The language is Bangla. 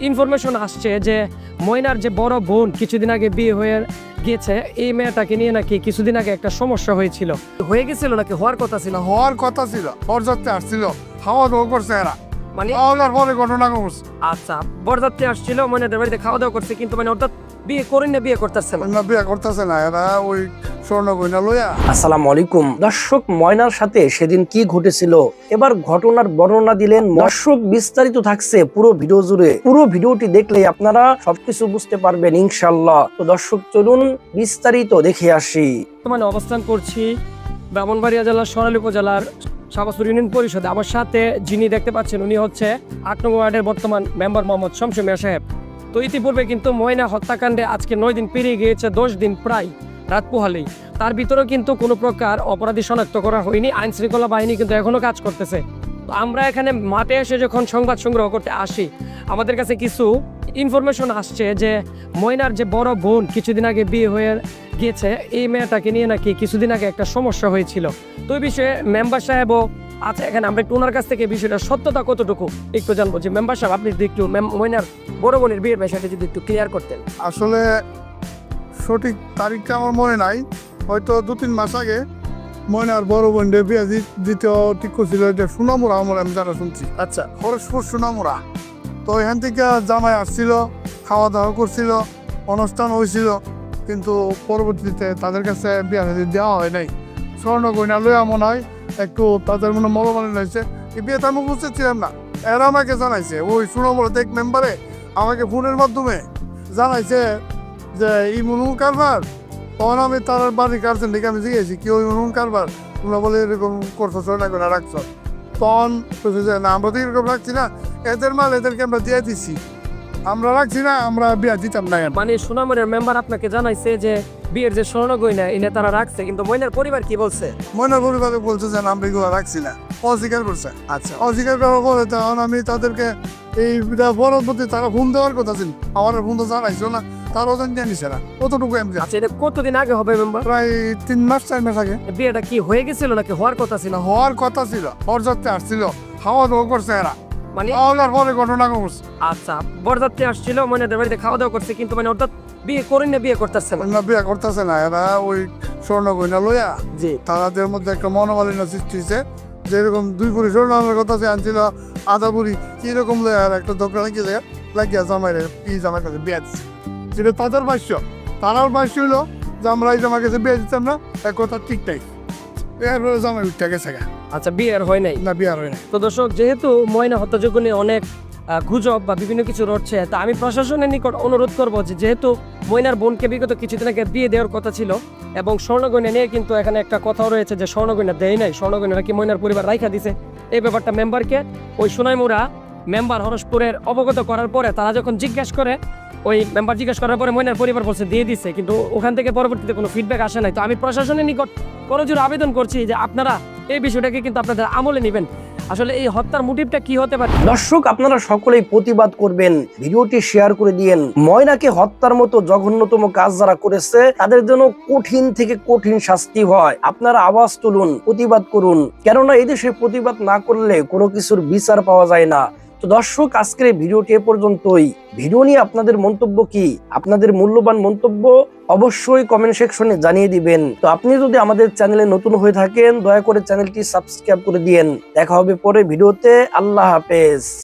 ইনফরমেশন আসছে যে ময়নার যে বড় বোন কিছুদিন আগে বিয়ে হয়ে গিয়েছে এই মেয়েটাকে নিয়ে নাকি কিছুদিন আগে একটা সমস্যা হয়েছিল। হয়ে গেছিল নাকি? হওয়ার কথা ছিল? হওয়ার কথা ছিল। বরযাত্রী আসছিল। খাওয়া দাওয়া করছে এরা। মানে? খাওয়ার পরে ঘটনা ঘটছে। আচ্ছা বরযাত্রী আসছিল ময়নাদের বাড়িতে খাওয়া দাওয়া করছে কিন্তু মানে অর্থাৎ বিয়ে করেন না বিয়ে করতেছে না বিয়ে করতেছে না। এরা ওই স্বর্ণ গয়না লইয়া। আসসালামু আলাইকুম। দর্শক ময়নার সাথে সেদিন কি ঘটেছিল? এবার ঘটনার বর্ণনা দিলেন দর্শক বিস্তারিত থাকছে পুরো ভিডিও জুড়ে। পুরো ভিডিওটি দেখলে আপনারা সবকিছু বুঝতে পারবেন ইনশাল্লাহ তো দর্শক চলুন বিস্তারিত দেখে আসি। বর্তমানে অবস্থান করছি ব্রাহ্মণবাড়িয়া জেলার সরালি উপজেলার শাহবাজপুর ইউনিয়ন পরিষদে। আমার সাথে যিনি দেখতে পাচ্ছেন উনি হচ্ছে আট নং ওয়ার্ডের বর্তমান মেম্বার মোহাম্মদ শমসুমিয়া সাহেব। তো ইতিপূর্বে কিন্তু ময়না হত্যাকাণ্ডে আজকে নয় দিন পেরিয়ে গিয়েছে দশ দিন প্রায়। রাত পোহালেই তার ভিতরেও কিন্তু কোনো প্রকার অপরাধী শনাক্ত করা হয়নি, আইন শৃঙ্খলা বাহিনী কিন্তু এখনও কাজ করতেছে। আমরা এখানে মাঠে এসে যখন সংবাদ সংগ্রহ করতে আসি, আমাদের কাছে কিছু ইনফরমেশন আসছে যে ময়নার যে বড় বোন কিছুদিন আগে বিয়ে হয়ে গিয়েছে, এই মেয়েটাকে নিয়ে নাকি কিছুদিন আগে একটা সমস্যা হয়েছিল। তো এই বিষয়ে মেম্বার সাহেবও আছে এখানে, আমরা একটু ওনার কাছ থেকে বিষয়টা, সত্যতা কতটুকু একটু জানব। যে মেম্বার সাহেব, আপনি যদি একটু ময়নার বড় বোনের বিয়ের বিষয়টা যদি একটু ক্লিয়ার করতেন। আসলে সঠিক তারিখটা আমার মনে নাই। হয়তো দু তিন মাস আগে ময়নার বড় বোন বিয়ে দি- দ্বিতীয় ঠিক করছিল এটা সোনামুড়া আমার আমি যারা শুনছি। আচ্ছা। খরসপুর সোনামুড়া। তো এখান থেকে জামাই আসছিল খাওয়া দাওয়া করছিল অনুষ্ঠান হয়েছিল কিন্তু পরবর্তীতে তাদের কাছে বিয়া দেওয়া হয় নাই। স্বর্ণ গয়না লইয়া মনে হয় একটু তাদের মনে মনোমালিন হয়েছে। এই বিয়েতে আমি বুঝতে ছিলাম না। এরা আমাকে জানাইছে ওই সোনামুড়া দেখ মেম্বারে আমাকে ফোনের মাধ্যমে জানাইছে যে এই মনুল কারবার তখন আমি তার বাড়ির কারছেন দেখে আমি জিজ্ঞেসি কি ওই মনুল কারবার? তোমরা বলে এরকম করছ স্বর্ণ গয়না রাখছো। তখন যে না আমরা তো এরকম রাখছি না। এদের মাল এদেরকে আমরা দিয়ে দিছি। আমরা রাখছি না আমরা বিয়া দিতাম না। মানে সোনামনের মেম্বার আপনাকে জানাইছে যে বিয়ের যে স্বর্ণ গয়না এনে তারা রাখছে। কিন্তু ময়নার পরিবার কি বলছে? ময়নার পরিবারে বলছে যে না, আমরা এগুলো রাখছি না। অস্বীকার করছে। আচ্ছা। অস্বীকার করার পরে তখন আমি তাদেরকে এই পরবর্তী তারা ফোন দেওয়ার কথা ছিল। আমার ফোন তো জানাইছিল না। তার ওজন দিয়ে নিছে না। কতটুকু আমি জানি। আচ্ছা এটা কতদিন আগে হবে মেম্বার প্রায় তিন মাস চার মাস আগে। বিয়েটা কি হয়ে গেছিল নাকি হওয়ার কথা ছিল? হওয়ার কথা ছিল বরযাত্রী আসছিল খাওয়া দাওয়া করছে এরা। মানে? খাওয়ার পরে ঘটনা ঘটছে। আচ্ছা বরযাত্রী আসছিল ময়নাদের বাড়িতে খাওয়া দাওয়া করছে কিন্তু মানে অর্থাৎ বিয়ে করেন না বিয়ে করতেছে না। না বিয়া করতেছে না এরা ওই স্বর্ণ গয়না লইয়া জি। তাদের মধ্যে একটা মনোমালিন্য সৃষ্টি হয়েছে। যেরকম দুই পুরি স্বর্ণের কথা যে আনছিল আধা পুরি কীরকম আর একটা দোকানে গেলে লাগিয়া জামাইরে ই জামাই কাছে বিয়া যেটা তাদের ভাষ্য তারাও ভাষ্য হলো যে আমরা এই জামাই কাছে বিয়ে দিতাম না এক কথা ঠিক নাই। এরপরে জামাই উঠতে গেছে আচ্ছা বিয়ের হয় নাই? না বিয়ার হয় না তো দর্শক যেহেতু ময়না হত্যাযোগ্য নিয়ে অনেক গুজব বা বিভিন্ন কিছু রটছে তা আমি প্রশাসনের নিকট অনুরোধ করব যে যেহেতু ময়নার বোনকে বিগত কিছুদিন আগে বিয়ে দেওয়ার কথা ছিল এবং স্বর্ণগয়না নিয়ে কিন্তু এখানে একটা কথাও রয়েছে যে স্বর্ণগয়না দেয় নাই স্বর্ণগয়না নাকি ময়নার পরিবার রাইখা দিছে? এই ব্যাপারটা মেম্বারকে ওই সোনাইমুড়া মেম্বার হরসপুরের অবগত করার পরে তারা যখন জিজ্ঞেস করে, ওই মেম্বার জিজ্ঞেস করার পরে ময়নার পরিবার বলছে, দিয়ে দিছে। কিন্তু ওখান থেকে পরবর্তীতে কোনো ফিডব্যাক আসে নাই। তো আমি প্রশাসনের নিকট করজোর আবেদন করছি যে আপনারা এই বিষয়টাকে কিন্তু আপনাদের আমলে নেবেন। আসলে এই হত্যার মোটিভটা কি হতে পারে? দর্শক, আপনারা সকলেই প্রতিবাদ করবেন। ভিডিওটি শেয়ার করে দিয়েন। ময়নাকে হত্যার মতো জঘন্যতম কাজ যারা করেছে, তাদের জন্য কঠিন থেকে কঠিন শাস্তি হয়। আপনারা আওয়াজ তুলুন, প্রতিবাদ করুন। কেননা এই দেশে প্রতিবাদ না করলে কোনো কিছুর বিচার পাওয়া যায় না। তো দর্শক, আজকের ভিডিওটি এ পর্যন্তই। ভিডিও নিয়ে আপনাদের মন্তব্য কি? আপনাদের মূল্যবান মন্তব্য অবশ্যই কমেন্ট সেকশনে জানিয়ে দিবেন। তো আপনি যদি আমাদের চ্যানেলে নতুন হয়ে থাকেন, দয়া করে চ্যানেলটি সাবস্ক্রাইব করে দিয়েন। দেখা হবে পরে ভিডিওতে। আল্লাহ হাফেজ।